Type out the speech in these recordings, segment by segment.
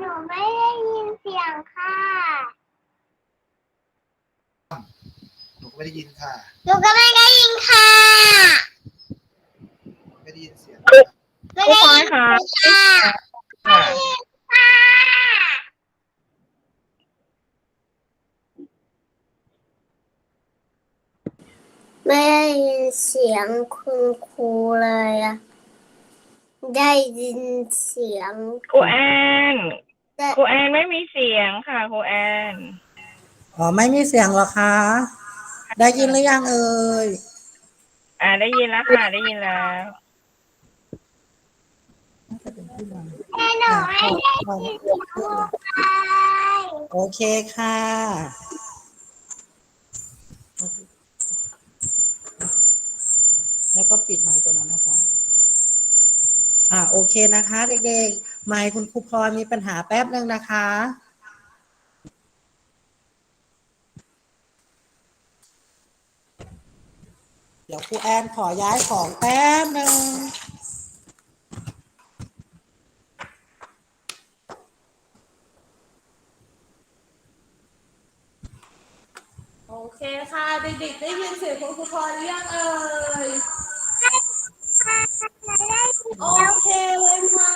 หนูไม่ได้ยินเสียงค่ะหนูก็ไม่ได้ยินค่ะ หนูก็ไม่ได้ยินค่ะ ไม่ได้ยินเสียงไม่ได้ยินค่ะค่ะค่ะค่ะไม่ได้ยินเสียงคุณครูเลยอะได้ยินเสียง ครูแอน แต่ครูแอนไม่มีเสียงค่ะครูแอน อ๋อไม่มีเสียงเหรอคะ ได้ยินหรือยังเอ่ย อ่าได้ยินแล้วค่ะได้ยินแล้วแต่หนูไม่ได้ยินเสียงครูไปโอเคค่ะ แล้วก็ปิดไมค์ตัวนั้นนะคะ อ่าโอเคนะคะ เด็กๆ ไมค์คุณครูพลอยมีปัญหาแป๊บหนึ่งนะคะเดี๋ยวครูแอนขอย้ายของแป๊บหนึ่ง โอเคค่ะ เด็กๆ ได้ยินเสียงคุณครูพลอยหรือยังเอ่ย โอเคเลยค่ะ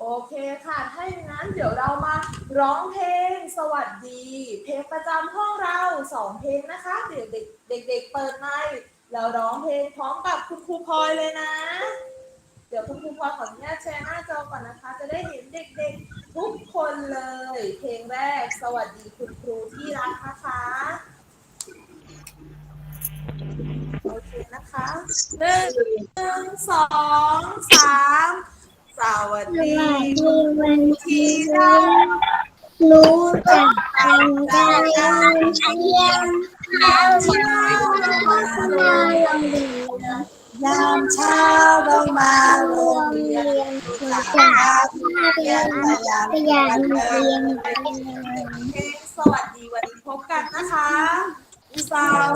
โอเคค่ะ ถ้าอย่างนั้นเดี๋ยวเรามาร้องเพลงสวัสดี เพลงประจำห้องเราสองเพลงนะคะ เดี๋ยว เด็กๆเปิดไมค์แล้วร้องเพลงพร้อมกับคุณครูพลอยเลยนะ เดี๋ยวคุณครูพลอยขออนุญาตแชร์หน้าจอก่อนนะคะ จะได้เห็นเด็กๆทุกคนเลย เพลงแรกสวัสดีคุณครูที่รักนะคะโอเคนะคะหนึ่งหนึ่งสองสามสวัสดีวัสดีวันที่เรารักรู้จักกันกันเชียง ข้าวเช้ามาโรงเรียนยามเช้าเรามาโรงเรียนจากนักเรียนพยายามพยานเรียนเพลงสวัสดีวันนี้พบกันนะคะ ส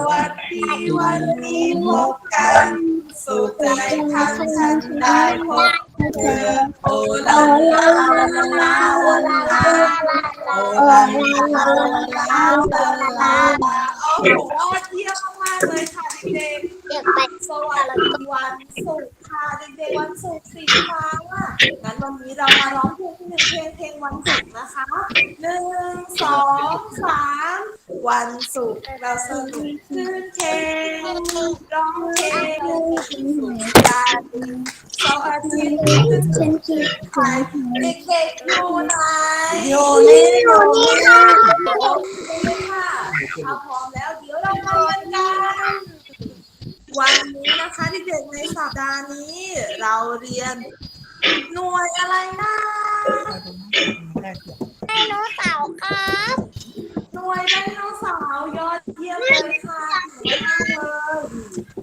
วัสดีวันนี้พบกัน สุขใจทั้งฉันได้พบเธอโอลาลาลาลาโอลาลาโอลาลาลาลาลาลา โอ้โหยอดเยี่ยมมากๆเลยค่ะเด็กๆเด็กไปสวัสดีวันศุกร์ค่ะเด็กๆวันศุกร์สีฟ้างั้นวันนี้เรามาร้องเพลงหนึ่งเพลงเพลงวันศุกร์นะคะหนึ่งสองสาม วันศุกร์เราสนุกขึ้นเพลงร้องเพลงสุขใจเสาร์อาทิตย์ขึ้นฉันคิดใครเด็กๆอยู่ไหนอยู่นี่อยู่นี่โอเคค่ะถ้าพร้อมแล้วเดี๋ยวเรามาเรียนกันวันนี้นะคะเด็กๆในสัปดาห์นี้ เราเรียนหน่วยอะไรนะไดโนเสาร์ครับ หน่วยไดโนเสาร์ยอดเยี่ยมเลยค่ะเก่งมากเลย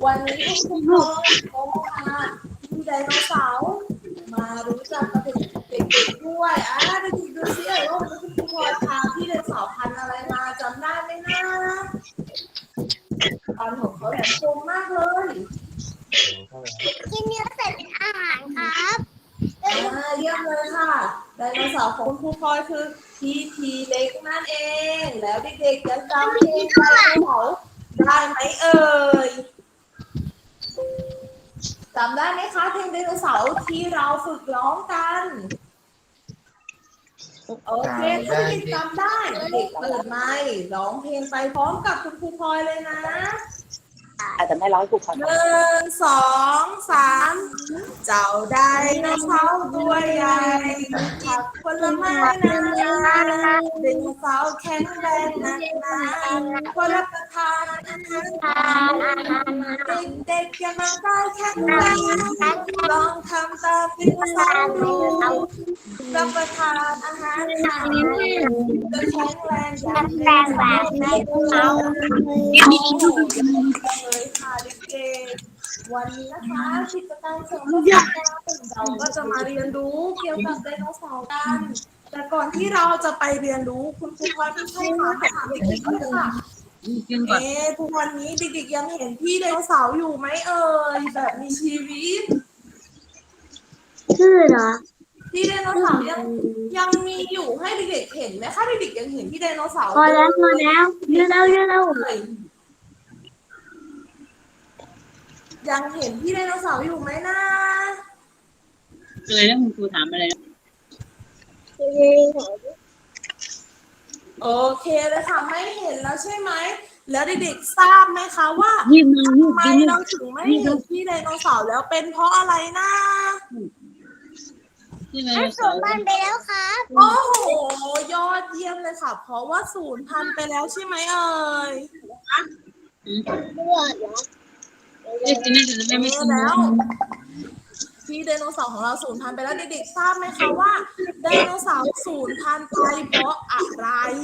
วันนี้ให้คุณครูโอ้มาที่ไดโนเสาร์มารู้จักกับเด็กๆด้วยอะเด็กๆดูสิเออว่าวันนี้คุณพลอพาพี่ไดโนเสาร์พันธุ์อะไรมาจำได้ไหมนะตอนของเขาแหลมคมมากเลยกินเนื้อเป็ดเป็นอาหารครับ อ่าเยี่ยมเลยค่ะ ไดโนเสาร์ของคุณครูพลอยคือพีทีเล็กนั่นเอง แล้วเด็กๆจะจำเพลงไดโนเสาร์ได้ไหมเอ่ยจำได้ไหมคะเพลงไดโนเสาร์ที่เราฝึกร้องกัน โอเคถ้าเด็กจำได้เด็กเปิดไมค์ร้องเพลงไปพร้อมกับคุณครูพลอยเลยนะ อาจจะไม่ร้อยครูพลอยหนึ่งสองสามเจ้าได้นเสาร์ตัวใหญ่ผักผลไม้นานาไดโนเสาร์แข็งแรงนักหนาพอรับประทานอาหารทานเด็กๆยังร่างกายแข็งแรงลองทำตามไดโนเสาร์ดูรับประทานอาหารทานจะแข็งแรงอย่างไดโนเสาร์ไดโนเสาร์เลยค่ะเด็กๆวันนี้นะคะกิจกรรมเสริมประสบการณ์เราก็จะมาเรียนรู้เกี่ยวกับไดโนเสาร์กัน แต่ก่อนที่เราจะไปเรียนรู้คุณครูพลอยพี่ให้มาถามเด็กๆด้วยค่ะกินก่อนเอ๊ะทุกวันนี้เด็กๆยังเห็นพี่ไดโนเสาร์อยู่ไหมเอ่ยแบบมีชีวิตชื่อเหรอพี่ไดโนเสาร์ยังยังมีอยู่ให้เด็กๆเห็นไหมคะเด็กๆยังเห็นพี่ไดโนเสาร์พอแล้วพอแล้วเยอะแล้วเยอะแล้ว เล ยยังเห็นพี่ไดโนเสาร์อยู่ไหมนะเลยแล้วคุณครูถามอะไรนะโอเคเลยค่ะไม่เห็นแล้วใช่ไหม แล้วเด็กๆทราบไหมคะว่ายืมมายืมทำไมยืมเราถึงไม่เห็นพี่ไดโนเสาร์แล้วเป็นเพราะอะไรนะใช่ไหมมันสูญพันธุ์ไปแล้วครับโอ้โหยอดเยี่ยมเลยค่ะ เพราะว่าศูนย์พันธุ์ไปแล้วใช่ไหมเอ่ยเด็ กกินได้แต่ไม่ไม่กินแล้วที่ไดโนเสาร์ของเราสูญพันธุ์ไปแล้วเด็กๆทราบไหมคะว่าไดโนเสาร์สูญพันธุ์ไปเพราะอะไรน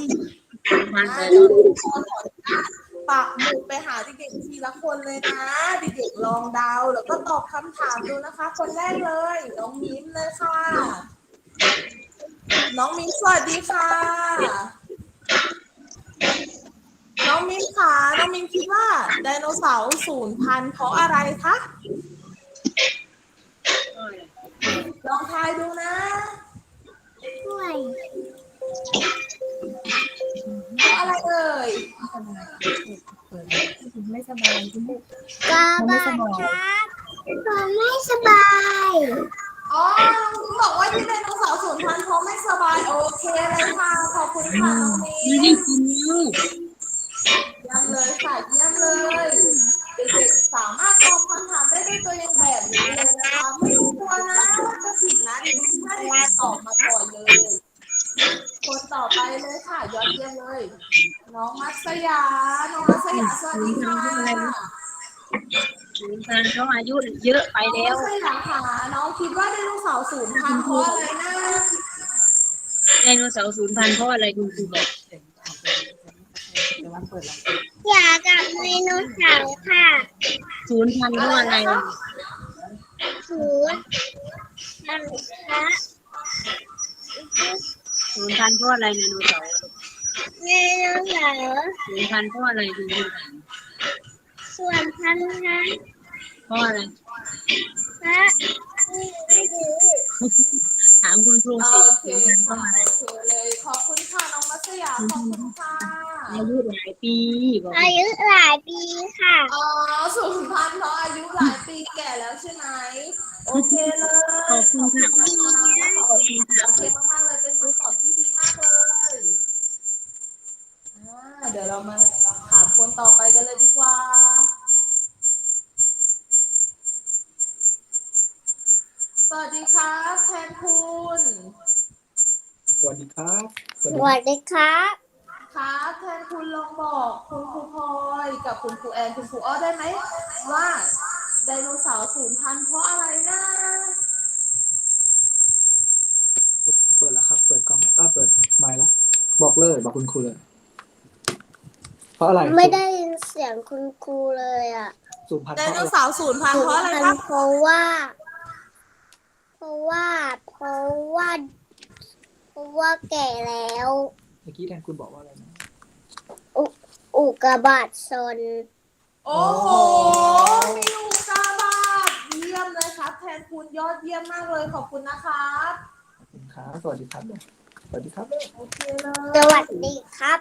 ไปอ่าแล้วเดี๋ยวขออนุญาตปักหมุดไปหาเด็กๆทีละคนเลยนะเด็กๆลองเดาแล้วก็ตอบคำถามดูนะคะ คนแรกเลยน้องมิ้นเลยค่ะ น้องมิ้นสวัสดีค่ะ องมิ้นค่ะน้องมิ้นคิดว่าไดโนเสาร์สูญพันธุ์เพราะอะไรคะลองทายดูนะช่วยเพราะอะไรเอ่ยไม่สบายคุณลูกกาบาดครับผมไม่สบาย อ๋อน้องมิ้นบอกว่าที่ไดโนเสาร์สูญพันธุ์เพราะไม่สบาย โอเคเลยค่ะ ขอบคุณค่ะน้องมิ้ไม่นได้กินแล้วเยี่ยมเลยค่ะเยี่ยมเลยเด็กๆสามารถตอบคำถามได้ด้วยตัวเองแบบนี้เลยนะคะไม่ต้องกลัวนะว่าจะผิดนะเด็กๆถ้าเด็กตอบมาก่อนเลย คนต่อไปเลยค่ะยอดเยี่ยมเลย น้องมัสยา น้องมัสยาสวัสดีค่ะศูนย์พันเขาอายุเยอะไปแล้องวมัสยาค่ะน้องคิดว่าไดโนเสาร์สูญพันธุ์เพราะอะไรนะไดโนเสาร์ศูนย์พันธุ์เพราะอะไรคุณครูบอก เดี๋ยววันเปิดแล้วอยากกับไดโนเสาร์ค่ะศูนย์พันธุ์เพราะอะไรศูนย์พันคะศูนย์พันธุ์เพราะอะไรไดโนเสาร์ไดโนเสาร์ศูนย์พันธุ์เพราะอะไรคุณครูถามส่วนพันคะเพราะอะไรพระไม่รู้ ถามคุณครูโอสิเคศูนย์พันธุ์เพค่ะราะอะไรโอเคเลยขอบคุณค่ะน้องมัสยาขอบคุณค่ะอายุหลายปีบอกอายุหลายปีค่ะอ๋อสูญพันธุ์เพราะอายุหลายปีแก่แล้วใช่ไหมโอเคเลยขอบคุณค่ะขอบคุณค่ะขอบคุณค่ะโอเคมากๆเลยเป็นคำตอบที่ดีมากเลยอ่าเดี๋ยวเรามาถามคนต่อไปกันเลยดีกว่า สวัสดีครับแทนคุณ สวัสดีครับสวัสดีครับครับแทนคุณลองบอกคุณครูพลอยกับคุณครูแอนคุณครูอ้อได้ไหมว่าไดโนเสาร์สูญพันธุ์เพราะอะไรนะเปิดแล้วครับ เปิดกล้องอ่าเปิดไมค์แล้วบอกเลย บอกคุณครูเลย เพราะอะไรไม่ได้ยินเสียงคุณครูเลยอะสูญพันธุ์ไดเพราะโนอะไรเสาร์สูญพันธุ์เพราะอะไรครับ เพราะว่าเพ ราะว่า เพราะว่า เพราะว่าแก่แล้วเมื่อกี้แทนคุณบอกว่าอะไรนะ อุกกาบาตชนโอ้โห มีอุกกาบาตเยี่ยมเลยครับ แทนคุณยอดเยี่ยมมากเลยขอบคุณนะครับ ขอบคุณครับสวัสดีครับสวัสดีครับโอเคเลสย วัสดีครับ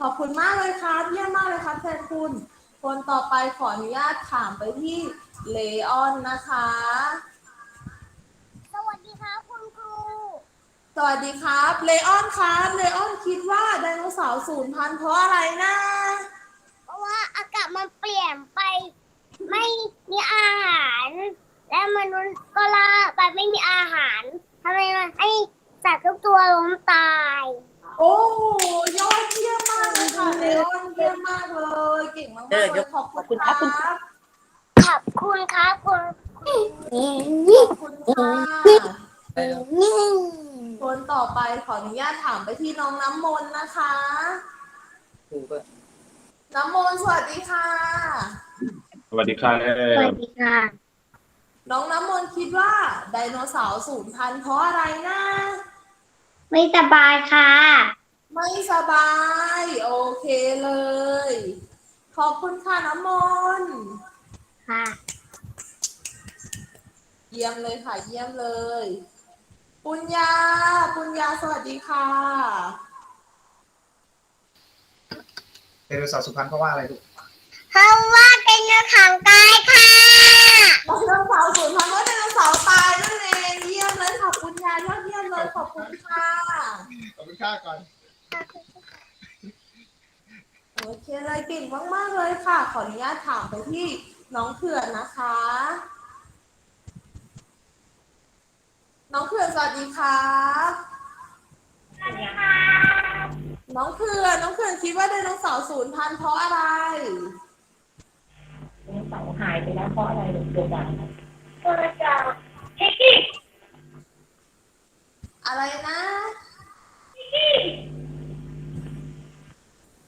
ขอบคุณมากเลยครับเยี่ยมมากเลยครับแทนคุณ คนต่อไปขออนุญาตถามไปที่เลออนนะคะ สวัสดีครับคุณครู สวัสดีครับเลออนครับเลออนคิดว่าไดโนเสาร์สูญพันธุ์เพราะอะไรนะ เพราะว่าอากาศมันเปลี่ยนไป ไม่มีอาหาร และมนุษย์ก็ล่าไปไม่มีอาหารทำไมมันให้สัตว์ทุกตัวล้มตาย โอ้โหยอดเยี่ยมมากเลยค่ะเลออนเยี่ยมมากเลยเก่งมากๆเลยขอบคุณครับขอบคุณครับคุณขอบคุณค่ะ นี่ คนต่อไปขออนุญาตถามไปที่น้องน้ำมนต์นะคะ ครูก็น้ำมนต์สวัสดีค่ะ สวัสดีครับสวัสดีค่ะ น้องน้ำมนต์คิดว่าไดโนเสาร์สูญพันธุ์เพราะอะไรนะ ไม่สบายค่ะไไม่สบาย โอเคเลย ขอบคุณค่ะน้ำมนต์ค่ะ เยี่ยมเลยค่ะ เยี่ยมเลย ปุญญา ปุญญา สวัสดีค่ะไดโนเสาร์สุพรรณเพราะว่าอะไรลูกเพราะว่าเป็นเรื่องของกายค่ะไดโนเสาร์สูญพันธุ์เพราะไดโนเสาร์ตายนั่นเองเยี่ยมเลยค่ะปุญญายอดเยี่ยมเลยขอบคุณค่ะขอบคุณค่าก่อน โอเคเลยเก่งมากๆเลยค่ะ ขออนุญาตถามไปที่น้องเขื่อนนะคะ น้องเขื่อนสวัสดีครับน้องเขื่อนน้องเขื่อนคิดว่าไดโนเสาร์สูญพันธุ์เพราะอะไรเสาหายไปแล้วเพราะอะไรหรือตัวดังอะไรนะ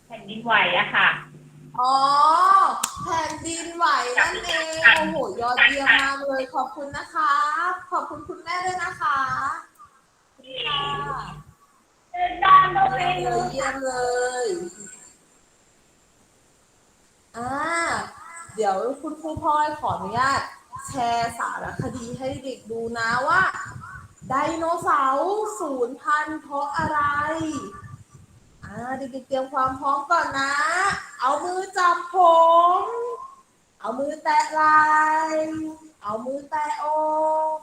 แผ่นดินไหวอะค่ะ อ๋อ แผ่นดินไหวนั่นเอง โอ้โห ยอดเยี่ยมมากเลย ขอบคุณนะคะ ขอบคุณคุณแม่ด้วยนะคะขอบคุณค่ะเยี่ยมเลยเยี่ยมเลย อ่า เดี๋ยวคุณครูพลอยขออนุญาตแชร์สารคดีให้เด็กดูนะว่าไดโนเสาร์สูญพันธุ์เพราะอะไร อ่าเด็กๆเตรียมความพร้อมก่อนนะ เอามือจับผม เอามือแตะไหล่เอามือแตะอก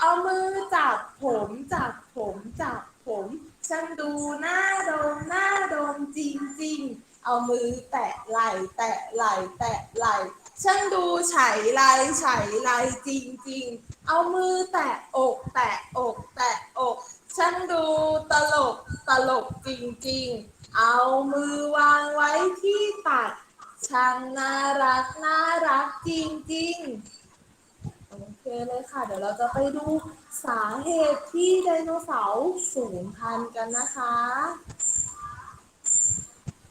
เอามือจับผมจับผมจับผมฉันดูหน้าดมหน้าดมจริงๆเอามือแตะไหล่แตะไหล่แตะไหล่ฉันดูไฉไหลไฉไหลจริงๆเอามือแตะอกแตะอกแตะอกฉันดูตลกตลกจริงๆ เอามือวางไว้ที่ตัดช่างน่ารักน่ารักจริงๆ โอเคเลยค่ะ เดี๋ยวเราจะไปดูสาเหตุที่ไดโนเสาร์สูญพันธุ์กันนะคะ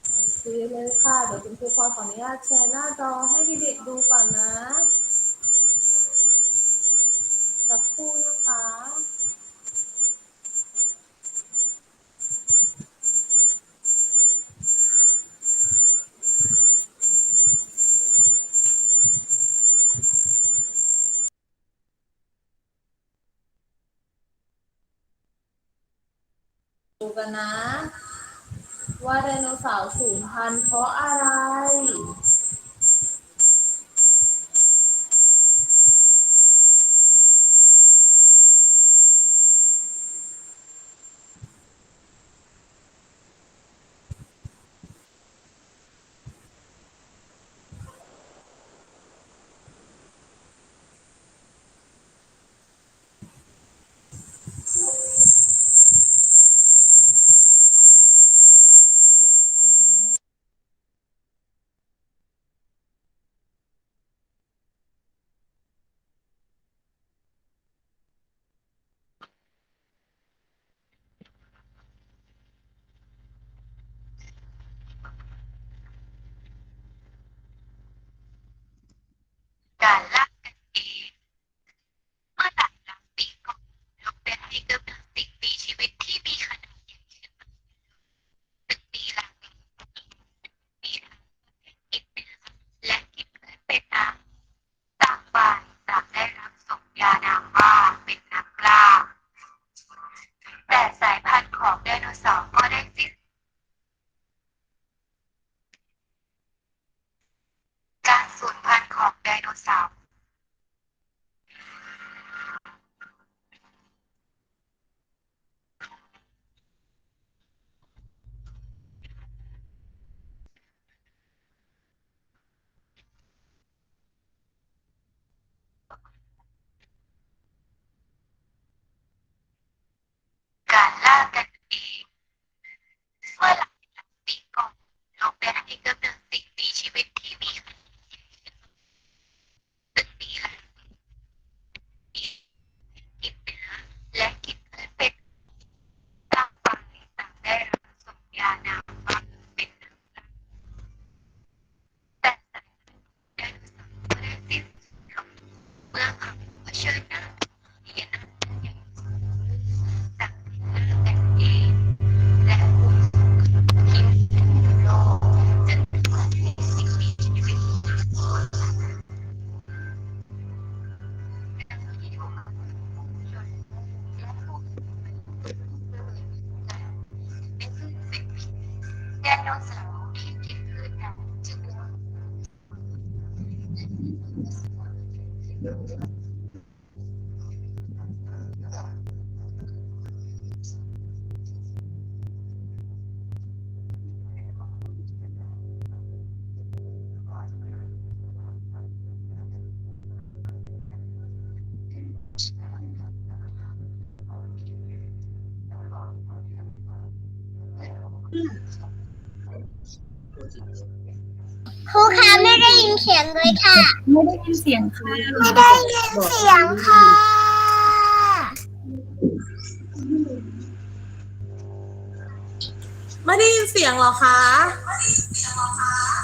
โอเคเลยค่ะ เดี๋ยวคุณครูพอขออนุญาตแชร์หน้าจอให้เด็กๆดูก่อนนะ สักครู่นะคะ นะ ว่าไดโนเสาร์สูญพันธุ์เพราะอะไรลากกันเองเมื่อหลายล้านปีก่อนนกเป็นให้กำเนิดสิ่งมีชีวิตที่มีขนาดใหญ่ขึ้นมาซึ่งมีหลากหลายมีทั้งกินเนื้อและกินเลือดเป็นอาหารต่างฝ่ายต่างได้รับสมญานามว่าเป็นนักล่า แต่สายพันธุ์ของไดโนเสาร์ก็ได้สิ้นการสูญพันธุ์ของไดโนเสาร์ ก Carlos Lapa. ยินเสียงเลยค่ะ ไม่ได้ยินเสียงค่ะไม่ได้ยินเสียงค่ะ ไม่ได้ยินเสียงเหรอคะ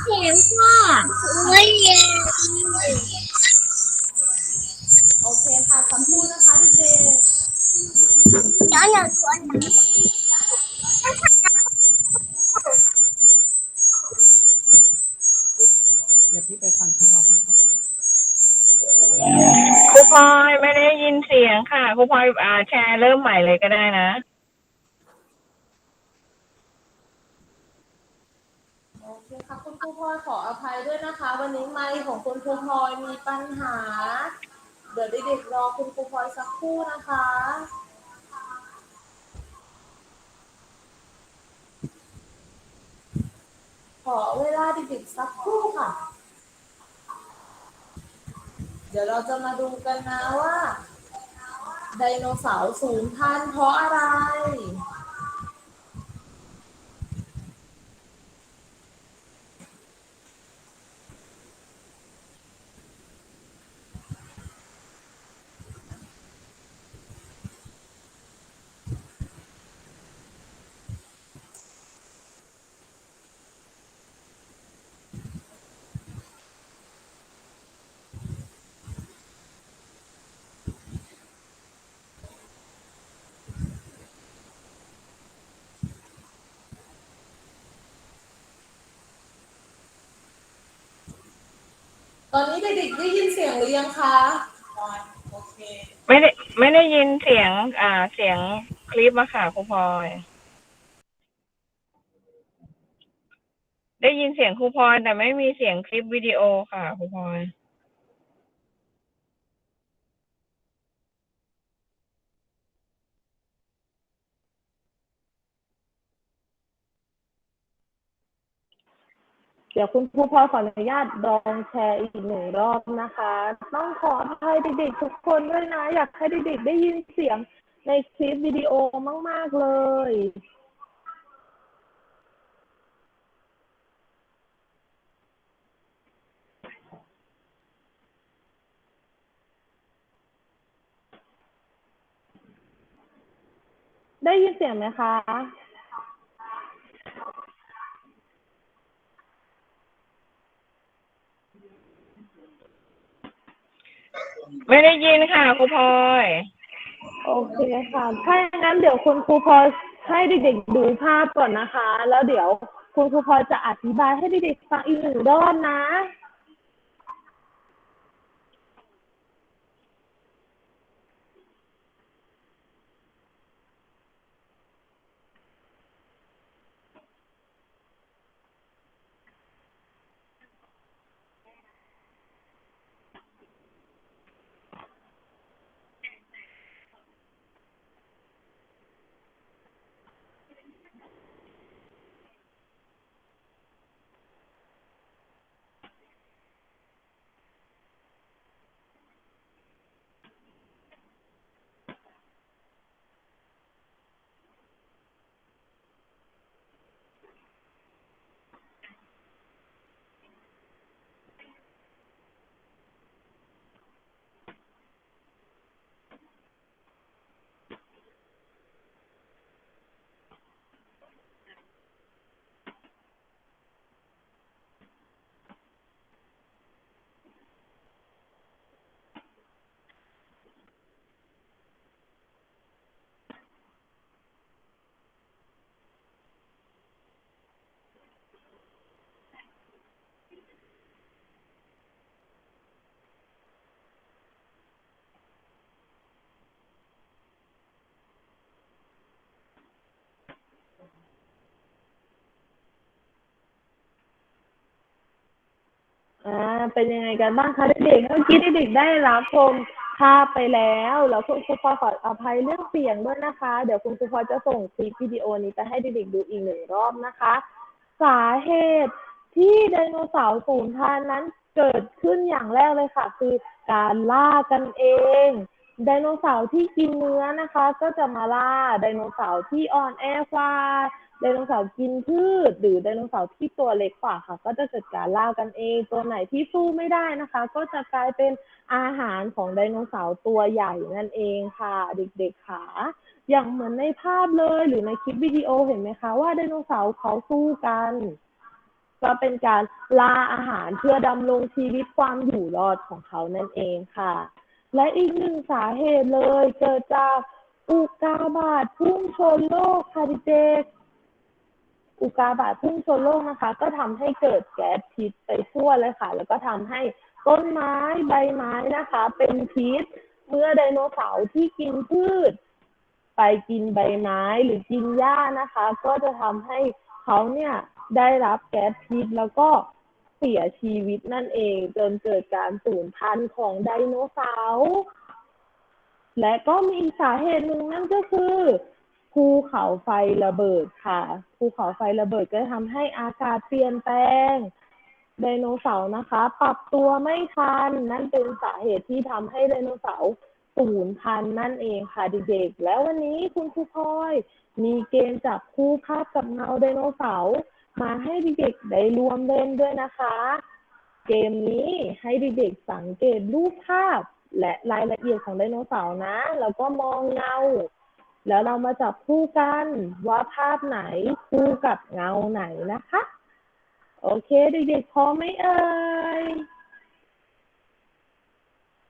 เสียงค่ะไม่ยิน ค่ะครูพลอยอ่าแชร์เริ่มใหม่เลยก็ได้นะโอเคค่ะคุณครูพลอยขออภัยด้วยนะคะ วันนี้ไมค์ของคุณครูพลอยมีปัญหา เดี๋ยวเด็กๆรอคุณครูพลอยสักครู่นะคะขอเวลาเด็กๆสักครู่ค่ะ เดี๋ยวเราจะมาดูกันนะว่า ไดโนเสาร์สูญพันธุ์เพราะอะไร อนนี้เด็กๆได้ยินเสียงหรือยังคะโอเคไม่ได้ไม่ได้ยินเสียง อ่า เสียงคลิปอะค่ะครูพลอย ได้ยินเสียงครูพลอยแต่ไม่มีเสียงคลิปวิดีโอค่ะครูพลอย เดี๋ยวคุณครูพอขออนุญาตลองแชร์อีกหนึ่งรอบนะคะ ต้องขออภัยเด็กๆทุกคนด้วยนะ อยากให้เด็กๆได้ยินเสียงในคลิปวิดีโอมาก ๆ เลยได้ยินเสียงไหมคะ ไม่ได้ยินค่ะครูพลอย โอเคค่ะ ถ้าอย่างนั้นเดี๋ยวคุณครูพลอยให้เด็กๆดูภาพก่อนนะคะ แล้วเดี๋ยวคุณครูพลอยจะอธิบายให้เด็กๆฟังอีกหนึ่งรอบนะ ค เป็นยังไงกันบ้างคะเด็กๆเมื่อกี้เด็กๆได้รับชมภาพไปแล้ว แล้วคุณครูพอขออภัยเรื่องเสียงด้วยนะคะ เดี๋ยวคุณครูพอจะส่งคลิปวิดีโอนี้ไปให้เด็กๆดูอีกหนึ่งรอบนะคะ สาเหตุที่ไดโนเสาร์สูญพันธุ์นั้นเกิดขึ้นอย่างแรกเลยค่ะ คือการล่ากันเองไดโนเสาร์ที่กินเนื้อนะคะ ก็จะมาล่าไดโนเสาร์ที่อ่อนแอกว่า ไดโนเสาร์กินพืช หรือไดโนเสาร์ที่ตัวเล็กกว่าค่ะ ก็จะเกิดการล่ากันเอง ตัวไหนที่สู้ไม่ได้นะคะ ก็จะกลายเป็นอาหารของไดโนเสาร์ตัวใหญ่นั่นเองค่ะ เด็กๆค่ะอย่างเหมือนในภาพเลยหรือในคลิปวิดีโอเห็นไหมคะว่าไดโนเสาร์เขาสู้กัน ก็เป็นการล่าอาหารเพื่อดำรงชีวิตความอยู่รอดของเขานั่นเองค่ะ และอีกหนึ่งสาเหตุเลยเกิดจากอุกาบาตพุ่งชนโลกค่ะเด็ก อุกาบาตพุ่งชนโลกนะคะ ก็ทำให้เกิดแก๊สพิษไปทั่วเลยค่ะ แล้วก็ทำให้ต้นไม้ใบไม้นะคะ เป็นพิษเมื่อไดโนเสาร์ที่กินพืช ไปกินใบไม้หรือกินหญ้านะคะ ก็จะทำให้เขาเนี่ยได้รับแก๊สพิษแล้วก็เสียชีวิตนั่นเอง จนเกิดการสูญพันธุ์ของไดโนเสาร์และก็มีสาเหตุหนึ่งนั่นก็คือ ภูเขาไฟระเบิดค่ะ ภูเขาไฟระเบิดก็ทำให้อากาศเปลี่ยนแปลง ไดโนเสาร์นะคะ ปรับตัวไม่ทัน นั่นเป็นสาเหตุที่ทำให้ไดโนเสาร์สูญพันธุ์นั่นเองค่ะเด็กๆ แล้ววันนี้คุณครูพลอย มีเกมจับคู่ภาพกับเงาไดโนเสาร์มาให้เด็กๆได้รวมเล่นด้วยนะคะ เกมนี้ให้เด็กๆสังเกตรูปภาพ และรายละเอียดของไดโนเสาร์นะ แล้วก็มองเงา แล้วเรามาจับคู่กันว่าภาพไหนคู่กับเงาไหนนะคะ โอเคเด็กๆพร้อมไหมเอ่ย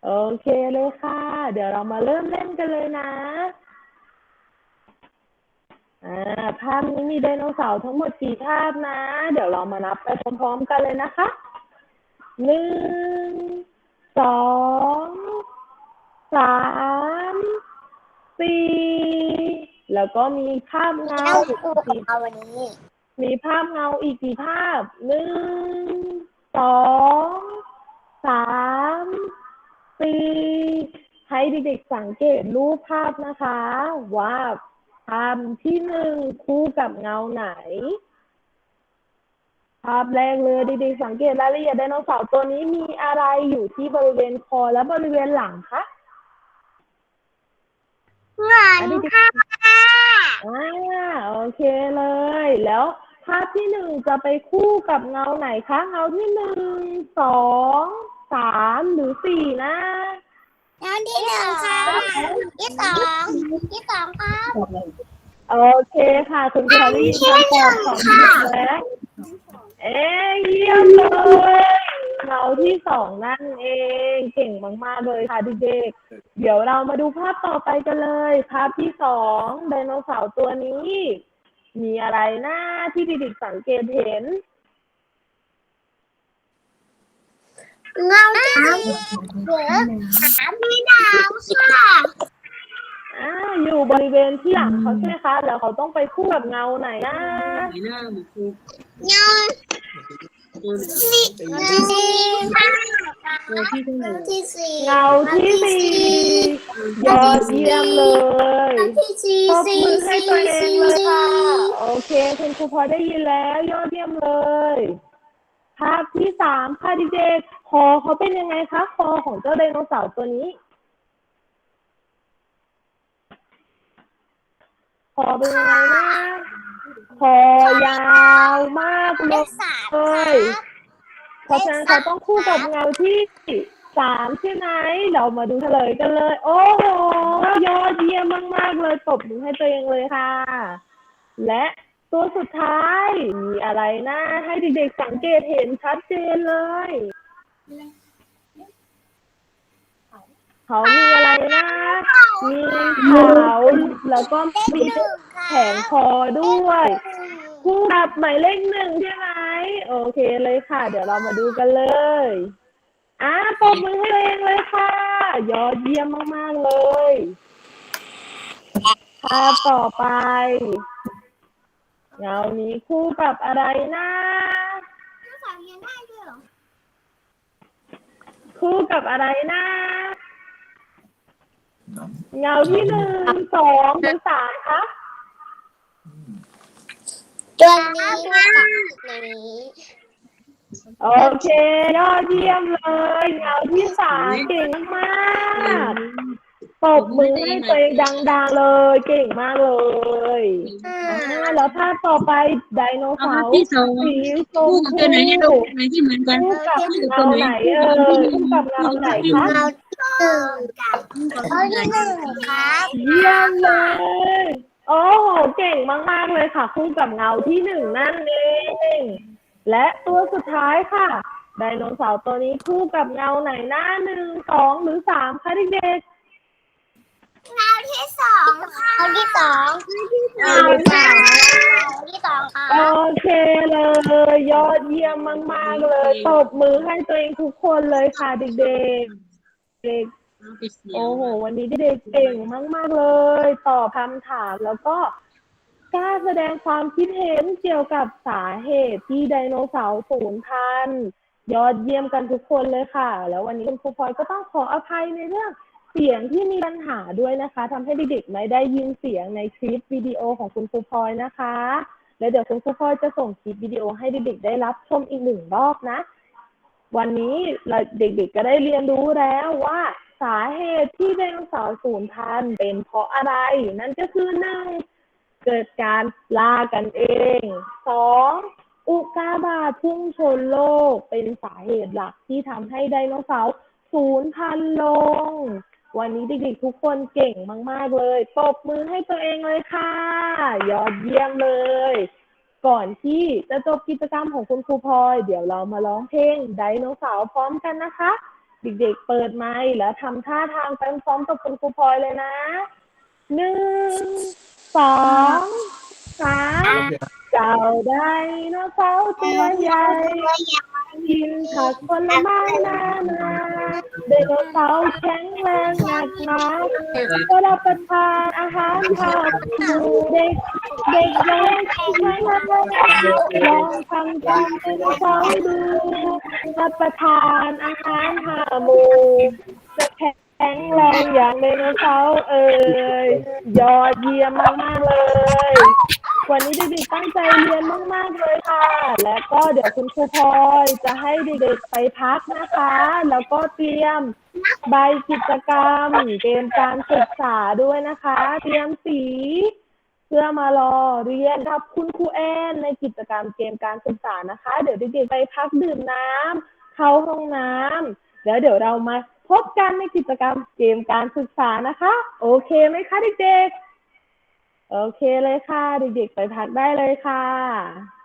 โอเคเลยค่ะ เดี๋ยวเรามาเริ่มเล่นกันเลยนะอ่าภาพนี้มีไดโนเสาร์ทั้งหมดกี่ภาพนะ เดี๋ยวเรามานับไปพร้อมๆกันเลยนะคะหนึ่งสองสาม สี่แล้วก็มีภาพเงาเล่าอีกคู่กี่กับเราวันนี้ มีภาพเงาอีกกี่ภาพหนึ่งสองสามสี่ให้เด็กๆสังเกตรูปภาพนะคะ ว่าภาพที่หนึ่งคู่กับเงาไหน ภาพแรกเลยเด็กๆสังเกตรายละเอียดไดโนเสาร์ตัวนี้มีอะไรอยู่ที่บริเวณคอและบริเวณหลังคะ เงินค่ะอ่าโอเคเลย แล้วภาพที่หนึ่งจะไปคู่กับเงาไหนคะ เงาที่หนึ่งสองสามหรือสี่นะแล้วที่หนึ่งค่ะที่สองที่สองครับโอเคค่ะ คุณครูได้ยินคำตอบของเด็กแล้วเอ้ยเยี่ยมเลย เงาที่สองนั่นเองเก่งมากๆเลยค่ะเด็กๆเดี๋ยวเรามาดูภาพต่อไปกันเลย ภาพที่สองไดโนเสาร์ตัวนี้ มีอะไรหน้าที่เด็กๆสังเกตเห็นเงาที่เหลือสามมีดาวค่ะอ่าอยู่บริเวณที่หลังเขาใช่ไหมคะแล้วเขาต้องไปคู่กับเงาไหนนะไหนหน้า เราที่สี่ค่ะตัวที่เท่าไหร่ที่สี่เงาที่สี่ยอดเยี่ยมเลยที่สี่ตบสี่มือให้ตัวเองเลยค่ะโอเคคุณครูพอได้ยินแล้วยอดเยี่ยมเลยภาพที่สามค่ะเด็กๆคอเขาเป็นยังไงคะคอของเจ้าไดโนเสาร์ตัวนี้ คอเป็นยังไงนะคอยาวมากเลเลยขสามค่ะเพราะฉะนั้นเขาต้องคู่กับเงาที่สามใช่ไหมเรามาดูเฉลยกันเลย โอ้โหยอดเยี่ยมมาก ๆ เลยตบมือให้ตัวเองเลยค่ะ และตัวสุดท้ายมีอะไรนะ ให้เด็กๆสังเกตเห็นชัดเจนเลยเขามีอะไรนะ มีเขาแล้วก็มีหนึ่งค่ะแผงคอด้วยคู่กับหมายเลขหนึ่งใช่ไหมโอเคเลยค่ะ เดี๋ยวเรามาดูกันเลยอะปรบมือให้ตัวเองเลยค่ะ ยอดเยี่ยมมาก ๆ เลยภาพต่อไป เงานี้คู่กับอะไรนะสามยังได้ด้วยเหรอคู่กับอะไรนะ เงาที่หนึ่งสองหรือสามคะตัวนี้กับนี้โอเคยอดเยี่ยมเลยเงาที่สามเก่งมากตบมือให้ตัวเองดังๆเลย เก่งมากเลยอ่าแล้วภาพต่อไปไดโนเอาเสาภาพร์ที่สองสีชมคู่กับพูตัวไหนเนี่ยลูกไหนที่เหมือนกันคู่กับคู่กับเงาตัวไหนไหนเอ่ยคู่กับเงาไหนคะ เราที่หนึ่งกับเราที่หนึ่งครับเยี่ยมเลย โอ้โห เก่งมาก ๆ เลยค่ะ คู่กับเงาที่หนึ่งนั่นเอง และตัวสุดท้ายค่ะ ไดโนเสาร์ตัวนี้คู่กับเงาไหนหน้าหนึ่งสองหรือสามคะเด็กเราที่สองค่ะเราที่สองเราที่สองเราที่สองค่ะๆโอเคเลย ยอดเยี่ยมมาก ๆ เลย ตบมือให้ตัวเองทุกคนเลยค่ะเด็ก ๆ เด็กเอาไปเสียโอ้โห วันนี้เด็กๆเก่งมาก ๆ เลย ตอบคำถามแล้วก็กล้าแสดงความคิดเห็นเกี่ยวกับสาเหตุที่ไดโนเสาร์สูญพันธุ์ยอดเยี่ยมกันทุกคนเลยค่ะ แล้ววันนี้คุณครูพลอยก็ต้องขออภัยในเรื่องเสียงที่มีปัญหาด้วยนะคะทำให้เด็กๆไม่ได้ยินเสียงในคลิปวิดีโอของคุณครูพลอยนะคะ แล้วเดี๋ยวคุณครูพลอยจะส่งคลิปวิดีโอให้เด็กๆได้รับชมอีกหนึ่งรอบนะ วันนี้เราเด็กๆก็ได้เรียนรู้แล้วว่าสาเหตุที่ไดโนเสาร์สูญพันธุ์เป็นเพราะอะไร นั่นก็คือหนึ่งเกิดการล่ากันเองสองอุกกาบาตพุ่งชนโลกเป็นสาเหตุหลักที่ทำให้ไดโนเสาร์สูญพันธุ์ลง วันนี้เด็กๆทุกคนเก่งมาก ๆ เลย ปรบมือให้ตัวเองเลยค่ะ ยอดเยี่ยมเลย ก่อนที่จะจบกิจกรรมของคุณครูพลอย เดี๋ยวเรามาร้องเพลงไดโนเสาร์พร้อมกันนะคะ เด็กๆเปิดไมค์แล้วทำท่าทางไปพร้อมกับคุณครูพลอยเลยนะหนึ่งสองสามเจ้าไดโนเสาร์ตัวใหญ่กินผักผลไม้นานาไดโนเสาร์แข็งแรงหนักหนาก็รับประทานอาหารข้าวหมูเด็ก เด็กเล็กไม่มาลองทำตามเป็นเขาดูรับประทานอาหารหาหมูจะแข็งแรงอย่างไดโนเสาร์เอ่ยยอดเยี่ยมมากๆเลย วันนี้เด็กๆตั้งใจเรียนมากๆเลยค่ะ และก็เดี๋ยวคุณครูพลอยจะให้เด็กๆไปพักนะคะ แล้วก็เตรียมใบกิจกรรมเตรียมการศึกษาด้วยนะคะ เตรียมสี เพื่อมารอเรียนกับคุณครูแอนในกิจกรรมเกมการศึกษานะคะ เดี๋ยวเด็กๆไปพักดื่มน้ำเข้าห้องน้ำแล้วเดี๋ยวเรามาพบกันในกิจกรรมเกมการศึกษานะคะ โอเคไหมคะเด็กๆ โอเคเลยค่ะ เด็กๆ ไปพักได้เลยค่ะ